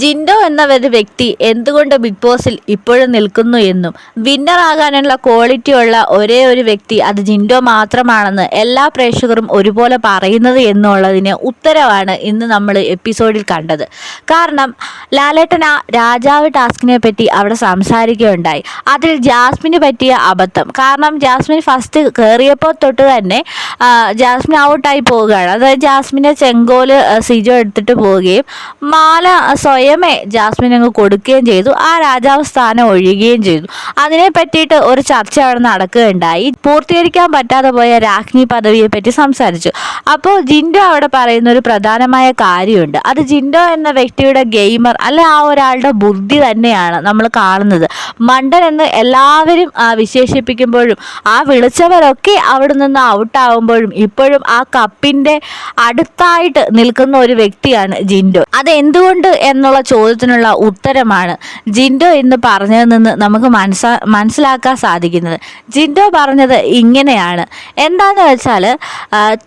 ജിൻഡോ എന്ന ഒരു വ്യക്തി എന്തുകൊണ്ട് ബിഗ് ബോസിൽ ഇപ്പോഴും നിൽക്കുന്നു എന്നും വിന്നർ ആകാനുള്ള ക്വാളിറ്റി ഉള്ള ഒരേ ഒരു വ്യക്തി അത് ജിൻഡോ മാത്രമാണെന്ന് എല്ലാ പ്രേക്ഷകരും ഒരുപോലെ പറയുന്നത് എന്നുള്ളതിന് ഉത്തരവാണ് ഇന്ന് നമ്മൾ എപ്പിസോഡിൽ കണ്ടത്. കാരണം ലാലേട്ടൻ ആ രാജാവ് ടാസ്കിനെ പറ്റി അവിടെ സംസാരിക്കുകയുണ്ടായി. അതിൽ ജാസ്മിന് പറ്റിയ അബദ്ധം. കാരണം ജാസ്മിൻ ഫസ്റ്റ് കയറിയപ്പോൾ തൊട്ട് തന്നെ ജാസ്മിൻ ഔട്ടായി പോവുകയാണ്. അതായത് ജാസ്മിന്റെ ചെങ്കോൽ സിജോ എടുത്തിട്ട് പോവുകയും മാല സ്വയമേ ജാസ്മിൻ അങ്ങ് കൊടുക്കുകയും ചെയ്തു. ആ രാജാവ് സ്ഥാനം ഒഴിയുകയും ചെയ്തു. അതിനെ പറ്റിയിട്ട് ഒരു ചർച്ച അവിടെ നടക്കുകയുണ്ടായി. പൂർത്തീകരിക്കാൻ പറ്റാതെ പോയ രാജ്ഞി പദവിയെ പറ്റി സംസാരിച്ചു. അപ്പോൾ ജിൻഡോ അവിടെ പറയുന്ന ഒരു പ്രധാനമായ കാര്യമുണ്ട്. അത് ജിൻഡോ എന്ന വ്യക്തിയുടെ ഗെയിമർ അല്ലെ ആ ഒരാളുടെ ബുദ്ധി തന്നെയാണ് നമ്മൾ കാണുന്നത്. മണ്ടൻ എന്ന് എല്ലാവരും വിശേഷിപ്പിക്കുമ്പോഴും ആ വിളിച്ചവരൊക്കെ അവിടെ നിന്ന് ഔട്ടാവുമ്പോഴും ഇപ്പോഴും ആ കപ്പിന്റെ അടുത്തായിട്ട് നിൽക്കുന്ന ഒരു വ്യക്തിയാണ് ജിൻഡോ. അത് എന്തുകൊണ്ട് എന്നുള്ള ചോദ്യത്തിനുള്ള ഉത്തരമാണ് ജിൻഡോ എന്ന് പറഞ്ഞതിൽ നിന്ന് നമുക്ക് മനസ്സാ മനസ്സിലാക്കാൻ സാധിക്കുന്നത്. ജിൻഡോ പറഞ്ഞത് ഇങ്ങനെയാണ്. എന്താണെന്ന് വെച്ചാൽ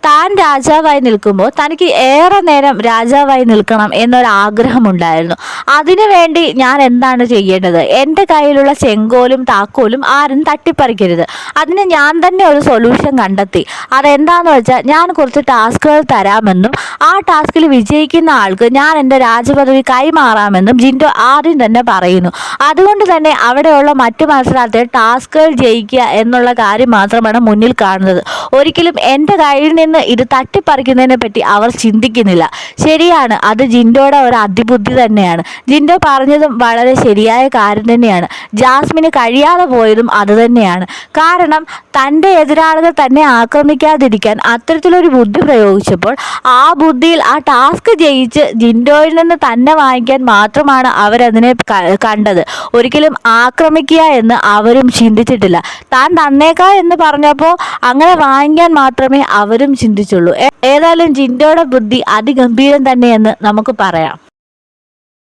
താൻ രാജാവായി നിൽക്കുമ്പോൾ തനിക്ക് ഏറെ നേരം രാജാവായി നിൽക്കണം എന്നൊരു ആഗ്രഹമുണ്ടായിരുന്നു അതിനു വേണ്ടി ഞാൻ എന്താണ് ചെയ്യേണ്ടത്? എന്റെ കയ്യിലുള്ള ചെങ്കോലും താക്കോലും ആരും തട്ടിപ്പറിക്കരുത്. അതിന് ഞാൻ തന്നെ ഒരു സൊല്യൂഷൻ കണ്ടെത്തി. അതെന്താണെന്ന് വെച്ചാൽ ഞാൻ കുറച്ച് ടാസ്കുകൾ തരാമെന്നും ആ ടാസ്കിൽ വിജയിക്കുന്ന ആൾക്ക് ഞാൻ എന്റെ രാജപദവി കൈമാറാമെന്നും ജിൻഡോ ആദ്യം തന്നെ പറയുന്നു. അതുകൊണ്ട് തന്നെ അവിടെയുള്ള മറ്റു മത്സരാർത്ഥികൾ ടാസ്കുകൾ ജയിക്കുക എന്നുള്ള കാര്യം മാത്രമാണ് മുന്നിൽ കാണുന്നത്. ഒരിക്കലും എന്റെ കയ്യിൽ നിന്ന് ഇത് തട്ടിപ്പറിക്കുന്നതിനെ പറ്റി അവർ ചിന്തിക്കുന്നില്ല. ശരിയാണ് അത് ജിൻഡോയുടെ ഒരു അതിബുദ്ധി തന്നെയാണ്. ജിൻഡോ പറഞ്ഞതും വളരെ ശരിയായ കാര്യം തന്നെയാണ്. ജാസ്മിന് കഴിയാതെ പോയതും അതുതന്നെയാണ് കാരണം തന്റെ എതിരാളികൾ തന്നെ ആക്രമിക്കാതിരിക്കാൻ അത്തരത്തിലൊരു ബുദ്ധി പ്രയോഗിച്ചപ്പോൾ ആ ബുദ്ധിയിൽ ആ ടാസ്ക് ജയിച്ച് ജിൻഡോയിൽ നിന്ന് തന്നെ വാങ്ങിക്കാൻ മാത്രമാണ് അവരതിനെ കണ്ടത്. ഒരിക്കലും ആക്രമിക്കുക എന്ന് അവരും ചിന്തിച്ചിട്ടില്ല. താൻ തന്നേക്കാ എന്ന് പറഞ്ഞപ്പോൾ അങ്ങനെ വാങ്ങിക്കാൻ മാത്രമേ അവരും ചിന്തിച്ചുള്ളൂ. ഏതായാലും ജിൻഡോയുടെ ബുദ്ധി അതിഗംഭീരം തന്നെയെന്ന് നമുക്ക് പറയാം.